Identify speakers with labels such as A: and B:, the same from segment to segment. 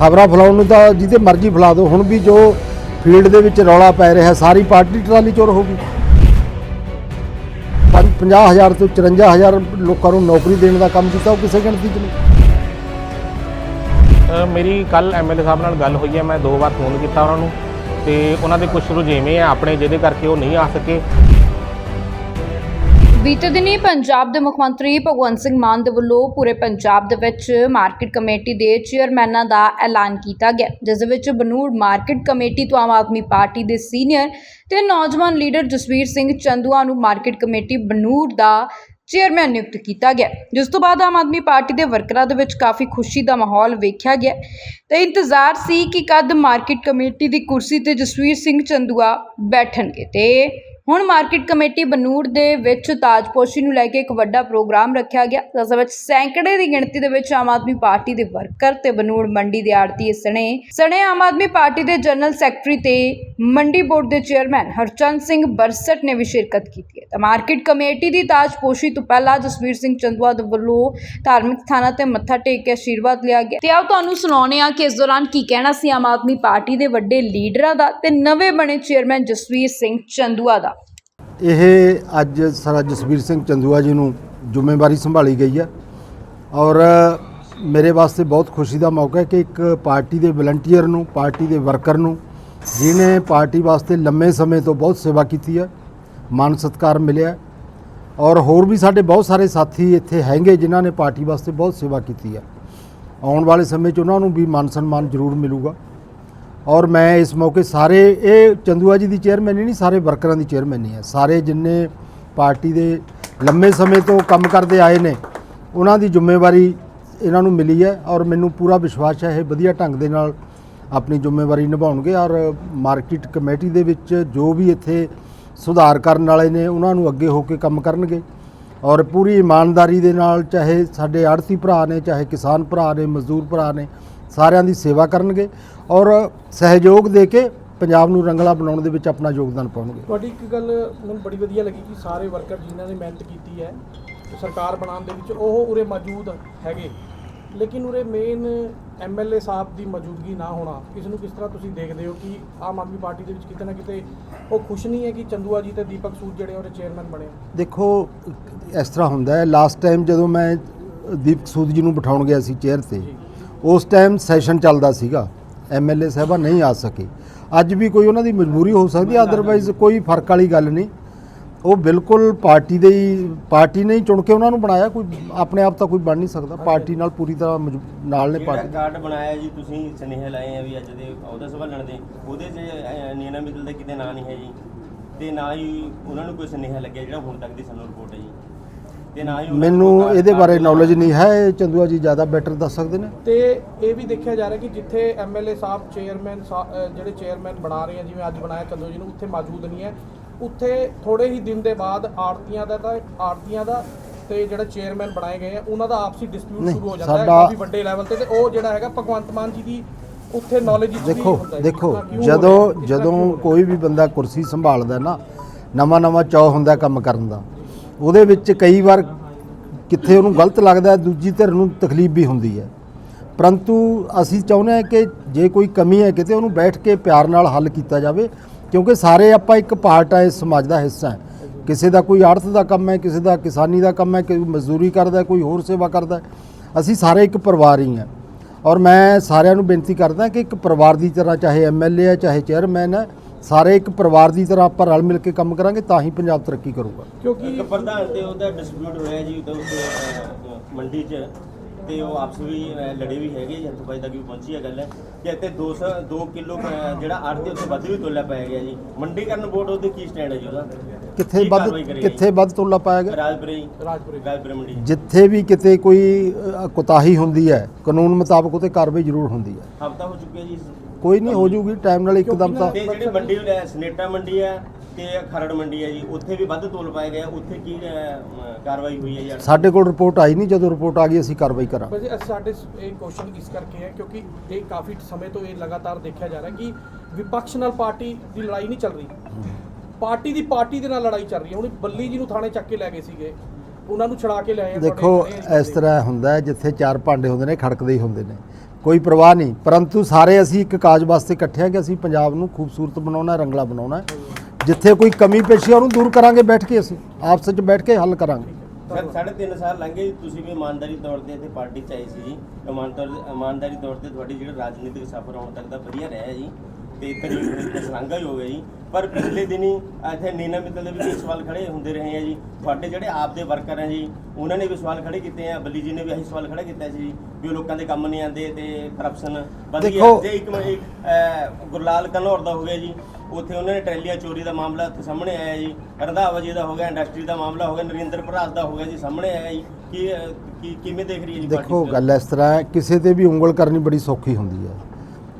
A: ਖਬਰਾਂ ਫੈਲਾਉਣ ਨੂੰ ਤਾਂ ਜਿਹਦੇ ਮਰਜ਼ੀ ਫੈਲਾ ਦਿਓ। ਹੁਣ ਵੀ ਜੋ ਫੀਲਡ ਦੇ ਵਿੱਚ ਰੌਲਾ ਪੈ ਰਿਹਾ ਸਾਰੀ ਪਾਰਟੀ ਟਰਾਲੀ ਚੋਰ ਹੋ ਗਈ। 50000 ਤੋਂ 54000 ਲੋਕਾਂ ਨੂੰ ਨੌਕਰੀ ਦੇਣ ਦਾ ਕੰਮ ਕੀਤਾ ਉਹ ਕਿਸੇ ਗਿਣਤੀ 'ਚ ਨਹੀਂ।
B: ਅ, ਮੇਰੀ ਕੱਲ ਐਮਐਲਏ ਸਾਹਿਬ ਨਾਲ ਗੱਲ ਹੋਈ ਹੈ ਮੈਂ ਦੋ ਵਾਰ ਫੋਨ ਕੀਤਾ ਉਹਨਾਂ ਨੂੰ ਤੇ ਉਹਨਾਂ ਦੇ ਕੁਝ ਰੁਝੇਵੇਂ ਆ ਆਪਣੇ ਜਿਹਦੇ ਕਰਕੇ ਉਹ ਨਹੀਂ ਆ ਸਕੇ।
C: ਬੀਤੇ ਦਿਨੀ ਪੰਜਾਬ ਦੇ ਮੁੱਖ ਮੰਤਰੀ ਭਗਵੰਤ ਸਿੰਘ ਮਾਨ ਦੇ ਵੱਲੋਂ ਪੂਰੇ ਪੰਜਾਬ ਦੇ ਵਿੱਚ ਮਾਰਕੀਟ ਕਮੇਟੀ ਦੇ ਚੇਅਰਮੈਨਾਂ ਦਾ ਐਲਾਨ ਕੀਤਾ ਗਿਆ, ਜਿਸ ਵਿੱਚ ਬਨੂੜ ਮਾਰਕੀਟ ਕਮੇਟੀ ਤੋਂ ਆਮ ਆਦਮੀ ਪਾਰਟੀ ਦੇ ਸੀਨੀਅਰ ਤੇ ਨੌਜਵਾਨ ਲੀਡਰ ਜਸਵੀਰ ਸਿੰਘ ਚੰਦੂਆ ਨੂੰ ਮਾਰਕੀਟ ਕਮੇਟੀ ਬਨੂੜ ਦਾ ਚੇਅਰਮੈਨ ਨਿਯੁਕਤ ਕੀਤਾ ਗਿਆ, ਜਿਸ ਤੋਂ ਬਾਅਦ ਆਮ ਆਦਮੀ ਪਾਰਟੀ ਦੇ ਵਰਕਰਾਂ ਦੇ ਵਿੱਚ ਕਾਫੀ ਖੁਸ਼ੀ ਦਾ ਮਾਹੌਲ ਵੇਖਿਆ ਗਿਆ। ਤੇ ਇੰਤਜ਼ਾਰ ਸੀ ਕਿ ਕਦ ਮਾਰਕੀਟ ਕਮੇਟੀ ਦੀ ਕੁਰਸੀ ਤੇ ਜਸਵੀਰ ਸਿੰਘ ਚੰਦੂਆ ਬੈਠਣਗੇ ਤੇ ਹੁਣ ਮਾਰਕੀਟ ਕਮੇਟੀ ਬਨੂੜ ਦੇ ਵਿੱਚ ਤਾਜਪੋਸ਼ੀ ਨੂੰ ਲੈ ਕੇ ਇੱਕ ਵੱਡਾ ਪ੍ਰੋਗਰਾਮ ਰੱਖਿਆ ਗਿਆ। ਜਿਸ ਵਿੱਚ ਸੈਂਕੜੇ ਦੀ ਗਿਣਤੀ ਦੇ ਵਿੱਚ ਆਮ ਆਦਮੀ ਪਾਰਟੀ ਦੇ ਵਰਕਰ ਤੇ ਬਨੂੜ ਮੰਡੀ ਦੇ ਆੜਤੀ ਸਣੇ ਸਣੇ ਆਮ ਆਦਮੀ ਪਾਰਟੀ ਦੇ ਜਨਰਲ ਸੈਕਟਰੀ ਤੇ ਮੰਡੀ ਬੋਰਡ ਦੇ ਚੇਅਰਮੈਨ ਹਰਚੰਦ ਸਿੰਘ ਬਰਸਟ ਨੇ ਵੀ ਸ਼ਿਰਕਤ ਕੀਤੀ ਹੈ। ਤਾਂ ਮਾਰਕੀਟ ਕਮੇਟੀ ਦੀ ਤਾਜਪੋਸ਼ੀ ਤੋਂ ਪਹਿਲਾਂ ਜਸਵੀਰ ਸਿੰਘ ਚੰਦੂਆ ਦੇ ਵੱਲੋਂ ਧਾਰਮਿਕ ਸਥਾਨਾਂ ਤੇ ਮੱਥਾ ਟੇਕ ਕੇ ਆਸ਼ੀਰਵਾਦ ਲਿਆ ਗਿਆ। ਤੇ ਆਓ ਤੁਹਾਨੂੰ ਸੁਣਾਉਂਦੇ ਹਾਂ ਕਿ ਇਸ ਦੌਰਾਨ ਕੀ ਕਹਿਣਾ ਸੀ ਆਮ ਆਦਮੀ ਪਾਰਟੀ ਦੇ ਵੱਡੇ ਲੀਡਰਾਂ ਦਾ ਤੇ ਨਵੇਂ ਬਣੇ ਚੇਅਰਮੈਨ ਜਸਵੀਰ ਸਿੰਘ ਚੰਦੂਆ ਦਾ।
A: ਇਹ ਅੱਜ ਸਰ ਜਸਵੀਰ ਸਿੰਘ ਚੰਦੂਆ ਜੀ ਨੂੰ ਜ਼ਿੰਮੇਵਾਰੀ ਸੰਭਾਲੀ ਗਈ ਹੈ ਔਰ ਮੇਰੇ ਵਾਸਤੇ ਬਹੁਤ ਖੁਸ਼ੀ ਦਾ ਮੌਕਾ ਹੈ ਕਿ ਇੱਕ ਪਾਰਟੀ ਦੇ ਵਲੰਟੀਅਰ ਨੂੰ, ਪਾਰਟੀ ਦੇ ਵਰਕਰ ਨੂੰ ਜਿਨੇ ਪਾਰਟੀ ਵਾਸਤੇ ਲੰਮੇ ਸਮੇਂ ਤੋਂ ਬਹੁਤ ਸੇਵਾ ਕੀਤੀ ਹੈ ਮਾਨ ਸਤਿਕਾਰ ਮਿਲਿਆ ਔਰ ਹੋਰ ਵੀ ਸਾਡੇ ਬਹੁਤ ਸਾਰੇ ਸਾਥੀ ਇੱਥੇ ਹੈਗੇ ਜਿਨ੍ਹਾਂ ਨੇ ਪਾਰਟੀ ਵਾਸਤੇ ਬਹੁਤ ਸੇਵਾ ਕੀਤੀ ਹੈ। ਆਉਣ ਵਾਲੇ ਸਮੇਂ 'ਚ ਉਹਨਾਂ ਨੂੰ ਵੀ ਮਾਨ ਸਨਮਾਨ ਜ਼ਰੂਰ ਮਿਲੂਗਾ। ਔਰ ਮੈਂ ਇਸ ਮੌਕੇ ਸਾਰੇ, ਇਹ ਚੰਦੂਆ ਜੀ ਦੀ ਚੇਅਰਮੈਨੀ ਨਹੀਂ, ਸਾਰੇ ਵਰਕਰਾਂ ਦੀ ਚੇਅਰਮੈਨੀ ਹੈ। ਸਾਰੇ ਜਿੰਨੇ ਪਾਰਟੀ ਦੇ ਲੰਮੇ ਸਮੇਂ ਤੋਂ ਕੰਮ ਕਰਦੇ ਆਏ ਨੇ, ਉਹਨਾਂ ਦੀ ਜ਼ਿੰਮੇਵਾਰੀ ਇਹਨਾਂ ਨੂੰ ਮਿਲੀ ਹੈ ਔਰ ਮੈਨੂੰ ਪੂਰਾ ਵਿਸ਼ਵਾਸ ਹੈ, ਇਹ ਵਧੀਆ ਢੰਗ ਦੇ ਨਾਲ ਆਪਣੀ ਜ਼ਿੰਮੇਵਾਰੀ ਨਿਭਾਉਣਗੇ ਔਰ ਮਾਰਕੀਟ ਕਮੇਟੀ ਦੇ ਵਿੱਚ ਜੋ ਵੀ ਇੱਥੇ ਸੁਧਾਰ ਕਰਨ ਵਾਲੇ ਨੇ, ਉਹਨਾਂ ਨੂੰ ਅੱਗੇ ਹੋ ਕੇ ਕੰਮ ਕਰਨਗੇ। ਔਰ ਪੂਰੀ ਇਮਾਨਦਾਰੀ ਦੇ ਨਾਲ ਚਾਹੇ ਸਾਡੇ ਆੜਤੀ ਭਰਾ ਨੇ, ਚਾਹੇ ਕਿਸਾਨ ਭਰਾ ਨੇ, ਮਜ਼ਦੂਰ ਭਰਾ ਨੇ ਸਾਰਿਆਂ ਦੀ ਸੇਵਾ ਕਰਨਗੇ ਔਰ ਸਹਿਯੋਗ ਦੇ ਕੇ ਪੰਜਾਬ ਨੂੰ ਰੰਗਲਾ ਬਣਾਉਣ ਦੇ ਵਿੱਚ ਆਪਣਾ ਯੋਗਦਾਨ ਪਾਉਣਗੇ।
D: ਤੁਹਾਡੀ ਇੱਕ ਗੱਲ ਮੈਨੂੰ ਬੜੀ ਵਧੀਆ ਲੱਗੀ ਕਿ ਸਾਰੇ ਵਰਕਰ ਜਿਨ੍ਹਾਂ ਨੇ ਮਿਹਨਤ ਕੀਤੀ ਹੈ ਸਰਕਾਰ ਬਣਾਉਣ ਦੇ ਵਿੱਚ ਉਹ ਉਰੇ ਮੌਜੂਦ ਹੈਗੇ। ਲੇਕਿਨ ਉਰੇ ਮੇਨ ਐਮਐਲਏ ਸਾਹਿਬ ਦੀ ਮੌਜੂਦਗੀ ਨਾ ਹੋਣਾ ਇਸ ਨੂੰ ਕਿਸ ਤਰ੍ਹਾਂ ਤੁਸੀਂ ਦੇਖਦੇ ਹੋ ਕਿ ਆਮ ਆਦਮੀ ਪਾਰਟੀ ਦੇ ਵਿੱਚ ਕਿਤੇ ਨਾ ਕਿਤੇ ਉਹ ਖੁਸ਼ ਨਹੀਂ ਹੈ ਕਿ ਚੰਦੂਆ ਜੀ ਤੇ ਦੀਪਕ ਸੂਦ ਜਿਹੜੇ ਉਹਦੇ ਚੇਅਰਮੈਨ ਬਣੇ
A: ਦੇਖੋ ਇਸ ਤਰ੍ਹਾਂ ਹੁੰਦਾ ਹੈ ਲਾਸਟ ਟਾਈਮ ਜਦੋਂ ਮੈਂ ਦੀਪਕ ਸੂਦ ਜੀ ਨੂੰ ਬਿਠਾਉਣ ਗਿਆ ਸੀ ਚੇਅਰ ਤੇ ਉਸ ਟਾਈਮ ਸੈਸ਼ਨ ਚੱਲਦਾ ਸੀਗਾ। ਐਮਐਲਏ ਸਾਹਿਬਾ ਨਹੀਂ ਆ ਸਕੇ। ਅੱਜ ਵੀ ਕੋਈ ਉਹਨਾਂ ਦੀ ਮਜਬੂਰੀ ਹੋ ਸਕਦੀ ਹੈ ਅਦਰਵਾਈਜ਼ ਕੋਈ ਫ਼ਰਕ ਵਾਲੀ ਗੱਲ ਨਹੀਂ। ਉਹ ਬਿਲਕੁਲ ਪਾਰਟੀ ਦੇ ਹੀ ਪਾਰਟੀ ਨੇ ਹੀ ਚੁਣ ਕੇ ਉਹਨਾਂ ਨੂੰ ਬਣਾਇਆ ਕੋਈ ਆਪਣੇ ਆਪ ਤਾਂ ਕੋਈ ਬਣ ਨਹੀਂ ਸਕਦਾ। ਪਾਰਟੀ ਨਾਲ ਪੂਰੀ ਤਰ੍ਹਾਂ ਮਜਬੂ- ਨਾਲ ਨੇ ਪਾਰਟੀ।
E: ਕਾਰਡ ਬਣਾਇਆ ਜੀ ਤੁਸੀਂ ਸੁਨੇਹੇ ਲਾਏ ਆ ਵੀ ਅੱਜ ਦੇ ਅਹੁਦਾ ਸੰਭਾਲਣ ਦੇ। ਉਹਦੇ 'ਚ ਨੀਨਾ ਮਿੱਤਲ ਦਾ ਕਿਤੇ ਨਾਂ ਨਹੀਂ ਹੈ ਜੀ। ਤੇ ਨਾ ਹੀ ਉਹਨਾਂ ਨੂੰ ਕੋਈ ਸੁਨੇਹਾ ਲੱਗਿਆ ਜਿਹੜਾ ਹੁਣ ਤੱਕ ਦੀ ਸਾਨੂੰ ਰਿਪੋਰਟ ਹੈ ਜੀ। ਤੇ ਨਾ ਹੀ ਉਹਨਾਂ
A: ਮੈਨੂੰ ਇਹਦੇ ਬਾਰੇ ਨੌਲੇਜ ਨਹੀਂ ਹੈ ਇਹ ਚੰਦੂਆ ਜੀ ਜ਼ਿਆਦਾ ਬੈਟਰ ਦੱਸ ਸਕਦੇ ਨੇ।
D: ਤੇ ਇਹ ਵੀ ਦੇਖਿਆ ਜਾ ਰਿਹਾ ਕਿ ਜਿੱਥੇ ਐਮਐਲਏ ਸਾਹਿਬ ਚੇਅਰਮੈਨ ਜਿਹੜੇ ਚੇਅਰਮੈਨ ਬਣਾ ਰਹੇ ਆ ਜਿਵੇਂ ਅੱਜ ਬਣਾਇਆ ਚੰਦੂ ਜੀ ਨੂੰ ਉੱਥੇ ਮੌਜੂਦ ਨਹੀਂ ਹੈ। ਉੱਥੇ ਥੋੜੇ ਹੀ ਦਿਨ ਦੇ ਬਾਅਦ ਆੜਤੀਆਂ ਦਾ ਤਾਂ ਆੜਤੀਆਂ ਦਾ ਤੇ ਜਿਹੜਾ ਚੇਅਰਮੈਨ ਬਣਾਏ ਗਏ ਆ ਉਹਨਾਂ ਦਾ ਆਪਸੀ ਡਿਸਪਿਊਟ ਸ਼ੁਰੂ ਹੋ ਜਾਂਦਾ ਹੈ ਕਾਫੀ ਵੱਡੇ ਲੈਵਲ ਤੇ ਤੇ ਉਹ ਜਿਹੜਾ ਹੈਗਾ ਭਗਵੰਤ ਮਾਨ ਜੀ ਦੀ ਉੱਥੇ ਨੌਲੇਜ
A: ਦੇਖੋ ਦੇਖੋ ਜਦੋਂ ਜਦੋਂ। ਕੋਈ ਵੀ ਬੰਦਾ ਕੁਰਸੀ ਸੰਭਾਲਦਾ ਨਾ ਨਵਾਂ ਨਵਾਂ ਚਾਅ ਹੁੰਦਾ ਕੰਮ ਕਰਨ ਦਾ। ਉਹਦੇ ਵਿੱਚ ਕਈ ਵਾਰ ਕਿੱਥੇ ਉਹਨੂੰ ਗਲਤ ਲੱਗਦਾ ਦੂਜੀ ਧਿਰ ਨੂੰ ਤਕਲੀਫ ਵੀ ਹੁੰਦੀ ਹੈ। ਪਰੰਤੂ ਅਸੀਂ ਚਾਹੁੰਦੇ ਹਾਂ ਕਿ ਜੇ ਕੋਈ ਕਮੀ ਹੈ, ਕਿਤੇ ਉਹਨੂੰ ਬੈਠ ਕੇ ਪਿਆਰ ਨਾਲ ਹੱਲ ਕੀਤਾ ਜਾਵੇ, ਕਿਉਂਕਿ ਸਾਰੇ ਆਪਾਂ ਇੱਕ ਪਾਰਟ ਆ, ਇਸ ਸਮਾਜ ਦਾ ਹਿੱਸਾ ਹੈ। ਕਿਸੇ ਦਾ ਕੋਈ ਆੜਤ ਦਾ ਕੰਮ ਹੈ, ਕਿਸੇ ਦਾ ਕਿਸਾਨੀ ਦਾ ਕੰਮ ਹੈ, ਕੋਈ ਮਜ਼ਦੂਰੀ ਕਰਦਾ ਕੋਈ ਹੋਰ ਸੇਵਾ ਕਰਦਾ ਅਸੀਂ ਸਾਰੇ ਇੱਕ ਪਰਿਵਾਰ ਹੀ ਹਾਂ। ਔਰ ਮੈਂ ਸਾਰਿਆਂ ਨੂੰ ਬੇਨਤੀ ਕਰਦਾ ਕਿ ਇੱਕ ਪਰਿਵਾਰ ਦੀ ਤਰ੍ਹਾਂ ਚਾਹੇ ਐਮਐਲਏ ਹੈ, ਚਾਹੇ ਚੇਅਰਮੈਨ ਹੈ ਸਾਰੇ ਇੱਕ ਪਰਿਵਾਰ ਦੀ ਤਰ੍ਹਾਂ ਆਪਾਂ ਰਲ ਮਿਲ ਕੇ ਕੰਮ ਕਰਾਂਗੇ ਤਾਂ ਹੀ ਪੰਜਾਬ ਤਰੱਕੀ ਕਰੂਗਾ।
D: ਕਿਉਂਕਿ
E: ਇੱਕ ਪ੍ਰਧਾਨ ਤੇ ਉਹਦਾ ਡਿਸਪਿਊਟ ਹੋਇਆ ਜੀ ਉਹਦੇ ਮੰਡੀ 'ਚ ਤੇ ਉਹ ਆਪਸ ਵੀ ਲੜੇ ਵੀ ਹੈਗੇ ਜੀ ਹੱਥੋਂ ਤੱਕ ਵੀ ਪਹੁੰਚੀ ਹੈ ਗੱਲ। ਕਿ ਇੱਥੇ 200 2 ਕਿਲੋ ਜਿਹੜਾ ਆੜਤੀ ਉੱਤੇ ਵੱਧ ਵੀ ਤੋਲਿਆ ਪਾਇਆ ਗਿਆ ਜੀ। ਮੰਡੀਕਰਨ ਬੋਰਡ ਉਹਦੇ ਕੀ ਸਟੈਂਡ ਹੈ ਜੀ ਉਹਦਾ?
A: ਕਿੱਥੇ ਵੱਧ? ਕਿੱਥੇ ਵੱਧ ਤੋਲਾ ਪਾਇਆ ਗਿਆ?
E: ਰਾਜਪੁਰੇ
D: ਰਾਜਪੁਰੇ।
E: ਰਾਜਪੁਰੇ ਮੰਡੀ
A: ਜਿੱਥੇ ਵੀ ਕਿਤੇ ਕੋਈ ਕੁਤਾਹੀ ਹੁੰਦੀ ਹੈ ਕਾਨੂੰਨ ਮੁਤਾਬਕ ਉਹ ਤੇ ਕਾਰਵਾਈ ਜ਼ਰੂਰ ਹੁੰਦੀ ਹੈ।
E: ਹਫਤਾ ਹੋ ਚੁੱਕਿਆ ਜੀ
A: ਕੋਈ ਨਹੀਂ ਹੋ ਜੂਗੀ ਟਾਈਮ ਨਾਲ ਇੱਕਦਮ ਤਾਂ।
E: ਤੇ ਜਿਹੜੀ ਮੰਡੀ ਹੈ, ਸਨੇਟਾ ਮੰਡੀ ਹੈ ਤੇ ਖਰੜ ਮੰਡੀ ਹੈ ਜੀ ਉੱਥੇ ਵੀ ਵੱਧ ਤੋਲ ਪਾਇਆ ਗਿਆ ਉੱਥੇ ਕੀ ਅਹ, ਕਾਰਵਾਈ ਹੋਈ ਹੈ ਜੀ?
A: ਸਾਡੇ ਕੋਲ ਰਿਪੋਰਟ ਆਈ ਨਹੀਂ ਜਦੋਂ ਰਿਪੋਰਟ ਆ ਗਈ ਅਸੀਂ ਕਾਰਵਾਈ ਕਰਾਂਗੇ।
D: ਵੈਸੇ ਅਸੀਂ ਸਾਡੇ ਸ- ਇਹ ਕੁਐਸਚਨ ਇਸ ਕਰਕੇ ਹੈ ਕਿਉਂਕਿ ਇਹ ਕਾਫੀ ਸਮੇਂ ਤੋਂ ਇਹ ਲਗਾਤਾਰ ਦੇਖਿਆ ਜਾ ਰਿਹਾ ਕਿ ਵਿਪਕਸ਼ ਨਾਲ ਪਾਰਟੀ ਦੀ ਲੜਾਈ ਨਹੀਂ ਚੱਲ ਰਹੀ। ਪਾਰਟੀ ਦੀ ਪਾਰਟੀ ਦੇ ਨਾਲ ਲੜਾਈ ਚੱਲ ਰਹੀ ਹੈ। ਹੁਣ ਬੱਲੀ ਜੀ ਨੂੰ ਥਾਣੇ ਚੱਕ ਕੇ ਲੈ ਗਏ ਸੀਗੇ। ਉਹਨਾਂ ਨੂੰ ਛੜਾ ਕੇ ਲਿਆਏ ਆ
A: ਦੇਖੋ ਇਸ ਤਰ੍ਹਾਂ ਹੁੰਦਾ ਹੈ ਜਿੱਥੇ ਚਾਰ ਭਾਂਡੇ ਹੁੰਦੇ ਨੇ ਖੜਕਦੇ ਹੀ ਹੁੰਦੇ ਨੇ। ਕੋਈ ਪਰਵਾਹ ਨਹੀਂ। ਪਰੰਤੂ ਸਾਰੇ ਅਸੀਂ ਇੱਕ ਕਾਜ ਵਾਸਤੇ ਇਕੱਠੇ ਹਾਂ ਕਿ ਅਸੀਂ ਪੰਜਾਬ ਨੂੰ ਖੂਬਸੂਰਤ ਬਣਾਉਣਾ ਰੰਗਲਾ ਬਣਾਉਣਾ ਜਿੱਥੇ ਕੋਈ ਕਮੀ ਪੇਸ਼ੀ ਉਹਨੂੰ ਦੂਰ ਕਰਾਂਗੇ, ਬੈਠ ਕੇ ਅਸੀਂ। ਆਪਸ ਵਿੱਚ ਬੈਠ ਕੇ ਹੱਲ ਕਰਾਂਗੇ।
E: ਸਰ, ਸਾਢੇ ਤਿੰਨ ਸਾਲ ਲੰਘੇ ਤੁਸੀਂ ਵੀ ਇਮਾਨਦਾਰੀ ਤੌਰ ਤੇ ਇੱਥੇ ਪਾਰਟੀ ਚ ਆਏ ਸੀ ਜੀ। ਇਮਾਨਦਾਰ ਇਮਾਨਦਾਰੀ ਤੌਰ ਤੇ ਤੁਹਾਡੀ ਜਿਹੜਾ ਰਾਜਨੀਤਿਕ ਸਫ਼ਰ ਹੁਣ ਤੱਕ ਦਾ ਵਧੀਆ ਰਿਹਾ ਜੀ। ਤੇ ਤੇ ਸਲਾਂਘਾ ਹੀ ਹੋ ਗਿਆ ਜੀ। ਪਰ ਪਿਛਲੇ ਦਿਨੀ ਇੱਥੇ ਨੀਨਾ ਮਿੱਤਲ ਦੇ ਵੀ ਕਈ ਸਵਾਲ ਖੜੇ ਹੁੰਦੇ ਰਹੇ ਆ ਜੀ। ਤੁਹਾਡੇ ਜਿਹੜੇ ਆਪ ਦੇ ਵਰਕਰ ਆ ਜੀ ਉਹਨਾਂ ਨੇ ਵੀ ਸਵਾਲ ਖੜੇ ਕੀਤੇ ਆ ਬੱਲੀ ਜੀ ਨੇ ਵੀ ਇਹੀ ਸਵਾਲ ਖੜਾ ਕੀਤਾ ਸੀ ਵੀ ਉਹ ਲੋਕਾਂ ਦੇ ਕੰਮ ਨਹੀਂ ਆਉਂਦੇ ਤੇ ਕਰਪਸ਼ਨ ਵਧੀ
A: ਦੇਖੋ-
E: ਜੇ ਇੱਕ ਗੁਰਲਾਲ ਕਨੌਰ ਦਾ ਹੋ ਗਿਆ ਜੀ ਉੱਥੇ ਉਹਨਾਂ ਨੇ ਟਰੈਲੀਆਂ ਚੋਰੀ ਦਾ ਮਾਮਲਾ ਉੱਥੇ ਸਾਹਮਣੇ ਆਇਆ ਜੀ। ਰੰਧਾਵਾ ਜੀ ਦਾ ਹੋ ਗਿਆ ਇੰਡਸਟਰੀ ਦਾ ਮਾਮਲਾ ਹੋ ਗਿਆ ਨਰਿੰਦਰ ਭਰਾਸ ਦਾ ਹੋ ਗਿਆ ਜੀ ਸਾਹਮਣੇ ਆਇਆ ਜੀ। ਕੀ ਕਿਵੇਂ ਦੇਖ ਰਹੀ ਹੈ ਜੀ
A: ਦੇਖੋ ਗੱਲ ਇਸ ਤਰ੍ਹਾਂ ਹੈ ਕਿਸੇ ਤੇ ਵੀ ਉਂਗਲ ਕਰਨੀ ਬੜੀ ਸੌਖੀ ਹੁੰਦੀ ਹੈ।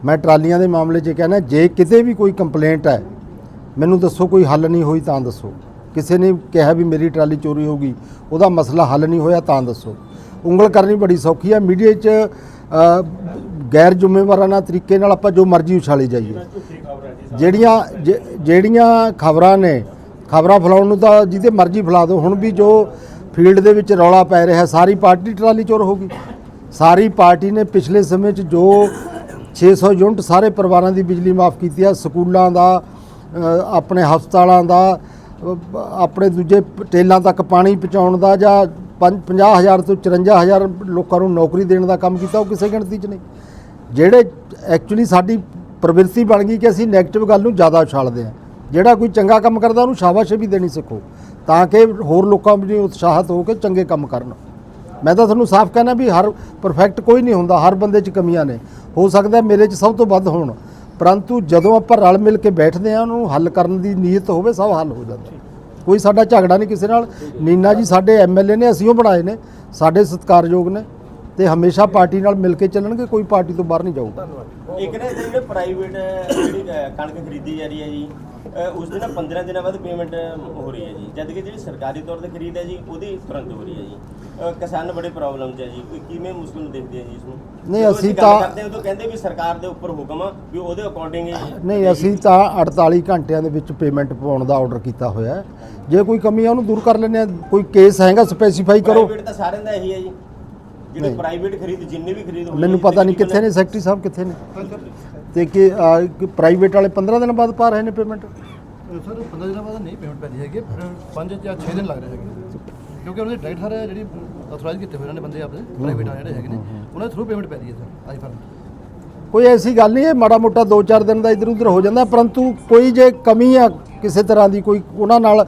A: ਮੈਂ ਟਰਾਲੀਆਂ ਦੇ ਮਾਮਲੇ 'ਚ ਕਹਿੰਦਾ ਜੇ ਕਿਤੇ ਵੀ ਕੋਈ ਕੰਪਲੇਂਟ ਹੈ ਮੈਨੂੰ ਦੱਸੋ ਕੋਈ ਹੱਲ ਨਹੀਂ ਹੋਈ ਤਾਂ ਦੱਸੋ। ਕਿਸੇ ਨੇ ਕਿਹਾ ਵੀ ਮੇਰੀ ਟਰਾਲੀ ਚੋਰੀ ਹੋ ਗਈ ਉਹਦਾ ਮਸਲਾ ਹੱਲ ਨਹੀਂ ਹੋਇਆ ਤਾਂ ਦੱਸੋ। ਉਂਗਲ ਕਰਨੀ ਬੜੀ ਸੌਖੀ ਹੈ ਮੀਡੀਆ 'ਚ ਅ, ਗੈਰ ਜ਼ਿੰਮੇਵਾਰਾਨਾ ਤਰੀਕੇ ਨਾਲ ਆਪਾਂ ਜੋ ਮਰਜ਼ੀ ਉਛਾਲੀ ਜਾਈਏ। ਜਿਹੜੀਆਂ ਜ- ਜਿਹੜੀਆਂ ਖਬਰਾਂ ਨੇ ਖਬਰਾਂ ਫੈਲਾਉਣ ਨੂੰ ਤਾਂ ਜਿਹਦੇ ਮਰਜ਼ੀ ਫੈਲਾ ਦਿਓ। ਹੁਣ ਵੀ ਜੋ ਫੀਲਡ ਦੇ ਵਿੱਚ ਰੌਲਾ ਪੈ ਰਿਹਾ ਸਾਰੀ ਪਾਰਟੀ ਟਰਾਲੀ ਚੋਰ ਹੋ ਗਈ। ਸਾਰੀ ਪਾਰਟੀ ਨੇ ਪਿਛਲੇ ਸਮੇਂ 'ਚ ਜੋ 600 ਯੂਨਿਟ ਸਾਰੇ ਪਰਿਵਾਰਾਂ ਦੀ ਬਿਜਲੀ ਮਾਫ ਕੀਤੀ ਆ, ਸਕੂਲਾਂ ਦਾ ਆਪਣੇ ਹਸਪਤਾਲਾਂ ਦਾ ਆਪਣੇ ਦੂਜੇ ਟੇਲਾਂ ਤੱਕ ਪਾਣੀ ਪਹੁੰਚਾਉਣ ਦਾ ਜਾਂ 50000 ਤੋਂ 54000 ਲੋਕਾਂ ਨੂੰ ਨੌਕਰੀ ਦੇਣ ਦਾ ਕੰਮ ਕੀਤਾ, ਉਹ ਕਿਸੇ ਗਿਣਤੀ 'ਚ ਨਹੀਂ। ਜਿਹੜੇ ਐਕਚੁਅਲੀ ਸਾਡੀ ਪ੍ਰਵਿਰਤੀ ਬਣ ਗਈ ਕਿ ਅਸੀਂ 네ਗੇਟਿਵ ਗੱਲ ਨੂੰ ਜ਼ਿਆਦਾ ਉਛਾਲਦੇ ਹਾਂ। ਜਿਹੜਾ ਕੋਈ ਚੰਗਾ ਕੰਮ ਕਰਦਾ, ਉਹਨੂੰ ਸ਼ਾਬਾਸ਼ ਵੀ ਦੇਣੀ ਸਿੱਖੋ। ਤਾਂ ਕਿ ਹੋਰ ਲੋਕਾਂ ਵੀ ਉਤਸ਼ਾਹਤ ਹੋ ਕੇ ਚੰਗੇ ਕੰਮ ਕਰਨ। ਮੈਂ ਤਾਂ ਤੁਹਾਨੂੰ ਸਾਫ਼ ਕਹਿਣਾ ਵੀ ਹਰ ਪਰਫੈਕਟ ਕੋਈ ਨਹੀਂ ਹੁੰਦਾ, ਹਰ ਬੰਦੇ 'ਚ ਕਮੀਆਂ ਨੇ। ਹੋ ਸਕਦਾ ਮੇਰੇ 'ਚ ਸਭ ਤੋਂ ਵੱਧ ਹੋਣ, ਪਰੰਤੂ ਜਦੋਂ ਆਪਾਂ ਰਲ ਮਿਲ ਕੇ ਬੈਠਦੇ ਹਾਂ, ਉਹਨੂੰ ਹੱਲ ਕਰਨ ਦੀ ਨੀਅਤ ਹੋਵੇ, ਸਭ ਹੱਲ ਹੋ ਜਾਂਦਾ। ਕੋਈ ਸਾਡਾ ਝਗੜਾ ਨਹੀਂ ਕਿਸੇ ਨਾਲ। ਨੀਨਾ ਜੀ ਸਾਡੇ ਐਮਐਲਏ ਨੇ, ਅਸੀਂ ਉਹ ਬਣਾਏ ਨੇ, ਸਾਡੇ ਸਤਿਕਾਰਯੋਗ ਨੇ। ਤੇ ਹਮੇਸ਼ਾ ਪਾਰਟੀ ਨਾਲ ਮਿਲ ਕੇ ਚੱਲਣਗੇ ਕੋਈ ਪਾਰਟੀ ਤੋਂ ਬਾਹਰ ਨਹੀਂ ਜਾਊਗਾ।
E: ਇੱਕ ਨਾ ਜਿਹੜੇ ਪ੍ਰਾਈਵੇਟ ਜਿਹੜੀ ਅਹ, ਕਣਕ ਖਰੀਦੀ ਜਾ ਰਹੀ ਹੈ ਜੀ ਅਹ, ਉਸ ਦੀ ਨਾ 15 ਦਿਨਾਂ ਬਾਅਦ ਪੇਮੈਂਟ ਹੋ ਰਹੀ ਹੈ ਜੀ। ਜਦ ਕਿ ਜਿਹੜੀ ਸਰਕਾਰੀ ਤੌਰ ਤੇ ਖਰੀਦ ਹੈ ਜੀ ਉਹਦੀ ਤੁਰੰਤ ਹੋ ਰਹੀ ਹੈ ਜੀ। ਅਹ, ਕਿਸਾਨ ਬੜੇ ਪ੍ਰੋਬਲਮ 'ਚ ਹੈ ਜੀ। ਕੋਈ ਕਿਵੇਂ ਮੁਸ਼ਕਿਲ ਨੂੰ ਦੇਖਦੇ ਆ ਜੀ ਇਸ ਨੂੰ?
A: ਨਹੀਂ,
E: ਜਦੋਂ
A: ਅਸੀਂ
E: ਗੱਲ
A: ਤਾਂ-
E: ਕਰਦੇ ਹਾਂ ਉਦੋਂ ਕਹਿੰਦੇ ਵੀ ਸਰਕਾਰ ਦੇ ਉੱਪਰ ਹੁਕਮ ਆ ਵੀ ਉਹਦੇ ਅਕੋਰਡਿੰਗ
A: ਨਹੀਂ ਅਸੀਂ ਤਾਂ 48 ਘੰਟਿਆਂ ਦੇ ਵਿੱਚ ਪੇਮੈਂਟ ਪਾਉਣ ਦਾ ਆਰਡਰ ਕੀਤਾ ਹੋਇਆ ਜੇ ਕੋਈ ਕਮੀ ਆ ਉਹਨੂੰ ਦੂਰ ਕਰ ਲੈਂਦੇ ਆ ਕੋਈ ਕੇਸ ਹੈਗਾ ਸਪੈਸੀਫਾਈ ਕਰੋ।
E: ਪ੍ਰਾਈਵੇਟ ਤਾਂ ਸਾਰਿਆਂ ਦਾ ਇਹੀ ਹੈ ਜੀ। ਜਿਹੜੀ। ਪ੍ਰਾਈਵੇਟ ਖਰੀਦ ਜਿੰਨੀ ਵੀ ਖਰੀਦ ਹੋਈ
A: ਮੈਨੂੰ ਪਤਾ ਨਹੀਂ ਕਿੱਥੇ ਨੇ ਸੈਕਟਰੀ ਸਾਹਿਬ ਕਿੱਥੇ ਨੇ? ਤੇ ਕਿ ਪ੍ਰਾਈਵੇਟ ਵਾਲੇ 15 ਦਿਨ ਬਾਅਦ ਪਾ ਰਹੇ ਨੇ ਪੇਮੈਂਟ
F: ਸਰ 15 ਦਿਨਾਂ ਬਾਅਦ ਨਹੀਂ ਪੇਮੈਂਟ ਪੈਂਦੀ ਹੈਗੀ 5 ਜਾਂ 6 ਦਿਨ ਲੱਗ ਰਹੇ ਹੈਗੇ। ਕਿਉਂਕਿ ਉਹਨਾਂ ਦੇ ਡਾਇਰੈਕਟ ਸਾਰੇ ਜਿਹੜੀ ਅਥੋਰਾਈਜ਼ ਕੀਤੇ ਹੋਏ ਨੇ ਬੰਦੇ ਆਪਣੇ ਪ੍ਰਾਈਵੇਟ ਆ ਜਿਹੜੇ ਹੈਗੇ ਨੇ ਉਹਨਾਂ ਦੇ ਥਰੂ ਪੇਮੈਂਟ ਪੈਂਦੀ ਹੈ ਸਰ ਆਈ ਫਰਮ।
A: ਕੋਈ ਐਸੀ ਗੱਲ ਨਹੀਂ ਹੈ ਮਾੜਾ ਮੋਟਾ 2-4 ਦਿਨ ਦਾ ਇਧਰ ਉਧਰ ਹੋ ਜਾਂਦਾ ਪਰੰਤੂ ਕੋਈ ਜੇ ਕਮੀ ਆ ਕਿਸੇ ਤਰ੍ਹਾਂ ਦੀ ਕੋਈ ਉਹਨਾਂ ਨਾਲ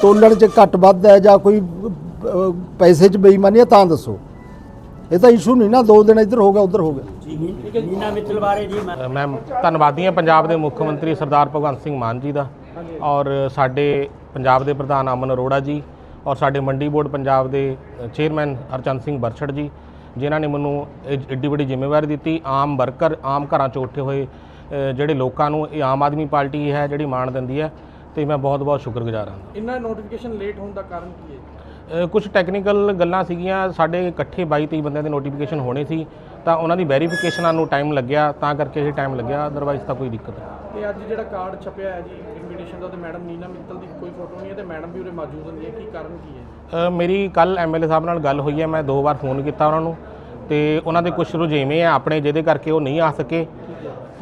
A: ਤੋਲਣ 'ਚ ਘੱਟ ਵੱਧ ਹੈ ਜਾਂ ਕੋਈ ਪੈਸੇ 'ਚ ਬੇਈਮਾਨੀ ਹੈ ਤਾਂ ਦੱਸੋ। ਇਹ ਤਾਂ ਇਸ਼ੂ ਨਹੀਂ ਨਾ ਦੋ ਦਿਨ ਇੱਧਰ ਹੋ ਗਿਆ ਉੱਧਰ ਹੋ ਗਿਆ।
G: ਨੀਨਾ ਮਿੱਤਲ ਬਾਰੇ ਜੀ ਮੈਂ
B: ਅ, ਮੈਂ ਧੰਨਵਾਦੀ ਹਾਂ ਪੰਜਾਬ ਦੇ ਮੁੱਖ ਮੰਤਰੀ ਸਰਦਾਰ ਭਗਵੰਤ ਸਿੰਘ ਮਾਨ ਜੀ ਦਾ ਔਰ ਸਾਡੇ ਪੰਜਾਬ ਦੇ ਪ੍ਰਧਾਨ ਅਮਨ ਅਰੋੜਾ ਜੀ ਔਰ ਸਾਡੇ ਮੰਡੀ ਬੋਰਡ ਪੰਜਾਬ ਦੇ ਚੇਅਰਮੈਨ ਹਰਚੰਦ ਸਿੰਘ ਬਰਛੜ ਜੀ ਜਿਨ੍ਹਾਂ ਨੇ ਮੈਨੂੰ ਇਹ ਏਡੀ ਵੱਡੀ ਜ਼ਿੰਮੇਵਾਰੀ ਦਿੱਤੀ। ਆਮ ਵਰਕਰ ਆਮ ਘਰਾਂ 'ਚੋਂ ਉੱਠੇ ਹੋਏ ਅ, ਜਿਹੜੇ ਲੋਕਾਂ ਨੂੰ ਇਹ ਆਮ ਆਦਮੀ ਪਾਰਟੀ ਹੈ ਜਿਹੜੀ ਮਾਣ ਦਿੰਦੀ ਹੈ ਤੇ ਮੈਂ ਬਹੁਤ-ਬਹੁਤ ਸ਼ੁਕਰਗੁਜ਼ਾਰ ਹਾਂ।
D: ਇੰਨਾ ਨੋਟੀਫਿਕੇਸ਼ਨ ਲੇਟ ਹੋਣ ਦਾ ਕਾਰਨ ਕੀ ਹੈ?
B: ਕੁਝ ਟੈਕਨੀਕਲ ਗੱਲਾਂ ਸੀਗੀਆਂ ਸਾਡੇ ਇਕੱਠੇ 22 23 ਬੰਦਿਆਂ ਦੇ ਨੋਟੀਫਿਕੇਸ਼ਨ ਹੋਣੇ ਸੀ ਤਾਂ ਉਹਨਾਂ ਦੀ ਵੈਰੀਫਿਕੇਸ਼ਨਾਂ ਨੂੰ ਟਾਈਮ ਲੱਗਿਆ ਤਾਂ ਕਰਕੇ ਇਹ ਟਾਈਮ ਲੱਗਿਆ ਅਦਰਵਾਈਜ਼ ਤਾਂ ਕੋਈ ਦਿੱਕਤ ਨਹੀਂ।
D: ਤੇ ਅੱਜ ਜਿਹੜਾ ਕਾਰਡ ਛਪਿਆ ਹੈ ਜੀ ਇਨਵੀਟੇਸ਼ਨ ਦਾ ਤੇ ਮੈਡਮ ਨੀਨਾ ਮਿੱਤਲ ਦੀ ਕੋਈ ਫੋਟੋ ਨਹੀਂ ਹੈ ਤੇ ਮੈਡਮ ਵੀ ਉਰੇ ਮੌਜੂਦ ਹੁੰਦੀ ਹੈ ਕੀ ਕਾਰਨ ਕੀ ਹੈ?
B: ਅ, ਮੇਰੀ ਕੱਲ ਐਮਐਲਏ ਸਾਹਿਬ ਨਾਲ ਗੱਲ ਹੋਈ ਹੈ ਮੈਂ ਦੋ ਵਾਰ ਫੋਨ ਕੀਤਾ ਉਹਨਾਂ ਨੂੰ ਤੇ ਉਹਨਾਂ ਦੇ ਕੁਝ ਰੁਝੇਵੇਂ ਆ ਆਪਣੇ ਜਿਹਦੇ ਕਰਕੇ ਉਹ ਨਹੀਂ ਆ ਸਕੇ।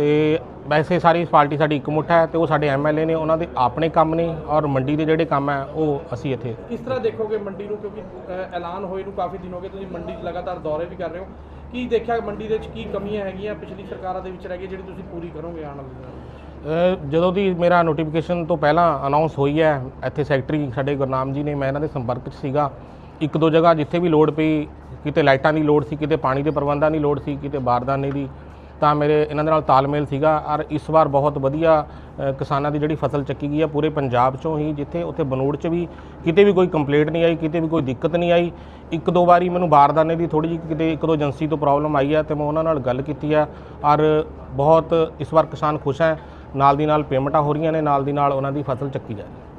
B: ਤੇ ਵੈਸੇ ਸਾਰੀ ਪਾਰਟੀ ਸਾਡੀ ਇਕਮੁੱਠ ਹੈ ਤੇ ਉਹ ਸਾਡੇ ਐਮਐਲਏ ਨੇ ਉਹਨਾਂ ਦੇ ਆਪਣੇ ਕੰਮ ਨੇ ਔਰ ਮੰਡੀ ਦੇ ਜਿਹੜੇ ਕੰਮ ਹੈ ਉਹ ਅਸੀਂ ਇੱਥੇ
D: ਕਿਸ ਤਰ੍ਹਾਂ ਦੇਖੋਗੇ ਮੰਡੀ ਨੂੰ? ਕਿਉਂਕਿ ਅ, ਐਲਾਨ ਹੋਏ ਨੂੰ ਕਾਫੀ ਦਿਨ ਹੋ ਗਏ ਤੁਸੀਂ ਮੰਡੀ 'ਚ ਲਗਾਤਾਰ ਦੌਰੇ ਵੀ ਕਰ ਰਹੇ ਹੋ। ਕੀ ਦੇਖਿਆ ਮੰਡੀ ਦੇ ਵਿੱਚ ਕੀ ਕਮੀਆਂ ਹੈਗੀਆਂ ਪਿਛਲੀ ਸਰਕਾਰਾਂ ਦੇ ਵਿੱਚ ਰਹਿ ਗਈ ਜਿਹੜੀ ਤੁਸੀਂ ਪੂਰੀ ਕਰੋਗੇ ਆਉਣ ਵਾਲੇ ਦਿਨਾਂ ਵਿੱਚ?
B: ਅ, ਜਦੋਂ ਦੀ ਮੇਰਾ ਨੋਟੀਫਿਕੇਸ਼ਨ ਤੋਂ ਪਹਿਲਾਂ ਅਨਾਉਂਸ ਹੋਈ ਹੈ ਇੱਥੇ ਸੈਕਟਰੀ ਸਾਡੇ ਗੁਰਨਾਮ ਜੀ ਨੇ ਮੈਂ ਇਹਨਾਂ ਦੇ ਸੰਪਰਕ 'ਚ ਸੀਗਾ। ਇੱਕ ਦੋ ਜਗ੍ਹਾ ਜਿੱਥੇ ਵੀ ਲੋੜ ਪਈ ਕਿਤੇ ਲਾਈਟਾਂ ਦੀ ਲੋੜ ਸੀ ਕਿਤੇ ਪਾਣੀ ਦੇ ਪ੍ਰਬੰਧਾਂ ਦੀ ਲੋੜ ਸੀ ਕਿਤੇ ਬਾਰਦਾਨੇ ਦੀ ਤਾਂ ਮੇਰੇ ਇਹਨਾਂ ਦੇ ਨਾਲ ਤਾਲਮੇਲ ਸੀਗਾ ਔਰ ਇਸ ਵਾਰ ਬਹੁਤ ਵਧੀਆ ਕਿਸਾਨਾਂ ਦੀ ਜਿਹੜੀ ਫਸਲ ਚੱਕੀ ਗਈ ਹੈ, ਪੂਰੇ ਪੰਜਾਬ ਚੋਂ ਹੀ, ਜਿੱਥੇ ਉੱਥੇ ਬਨੂੜ 'ਚ ਵੀ ਕਿਤੇ ਵੀ ਕੋਈ ਕੰਪਲੇਂਟ ਨਹੀਂ ਆਈ, ਕਿਤੇ ਵੀ ਕੋਈ ਦਿੱਕਤ ਨਹੀਂ ਆਈ। ਇੱਕ ਦੋ ਵਾਰੀ ਮੈਨੂੰ ਬਾਰਦਾਨੇ ਦੀ ਥੋੜੀ ਜਿਹੀ ਕਿਤੇ ਇੱਕ ਦੋ ਏਜੰਸੀ ਤੋਂ ਪ੍ਰੋਬਲਮ ਆਈ ਹੈ ਤੇ ਮੈਂ ਉਹਨਾਂ ਨਾਲ ਗੱਲ ਕੀਤੀ ਆ ਔਰ ਬਹੁਤ ਇਸ ਵਾਰ ਕਿਸਾਨ ਖੁਸ਼ ਹੈ। ਨਾਲ ਦੀ ਨਾਲ ਪੇਮੈਂਟਾਂ ਹੋ ਰਹੀਆਂ ਨੇ, ਨਾਲ ਦੀ ਨਾਲ ਉਹਨਾਂ ਦੀ ਫਸਲ ਚੱਕੀ ਜਾ ਰਹੀ ਹੈ।